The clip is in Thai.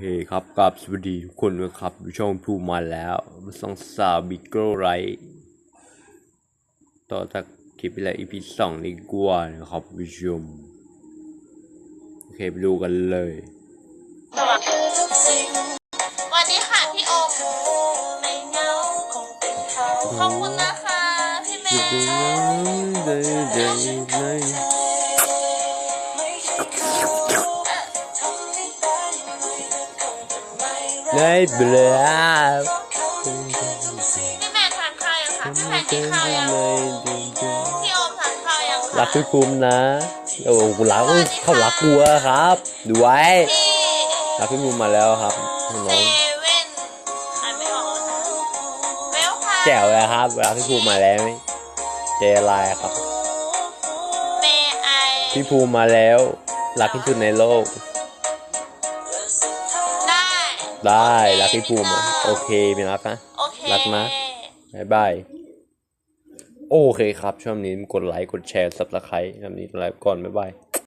เคครับกับสวัสดีทุกคนด้วยครับดูช่องพูมาแล้วสองสาวบิ๊กเกิลไรต่อจากคลิปที่แล้ว EP สองดีกว่านะครับผู้ชมโอเคไปดูกันเลยสวัสดีค่ะพี่โอมขอบคุณนะคะพี่แม่ ได้เบลาพี่แม่ทานข้าวยังคะพี่แม่กินข้าวยังพี่โอมทานข้าวยังคะรักพี่ภูมินะโอ้กูรักเขารักกูอะครับดูไว้พี่รักพี่ภูมิมาแล้วครับน้เซองเว่นอ่านไม่ออกนะคะเวลค่ะแจ๋วเลยครับรักพี่ภูมิมาแล้วเจลายครับเมไอพี่ภูมิมาแล้ว รักที่สุดในโลกได้ ได้รักพี่ภูมิอะโอเคมีรักนะโอเครักนะบายบายโอเคครับช่วงนี้กดไลค์กดแชร์สับสไครต์แบบนี้ไลฟ์ก่อนบ๊ายบาย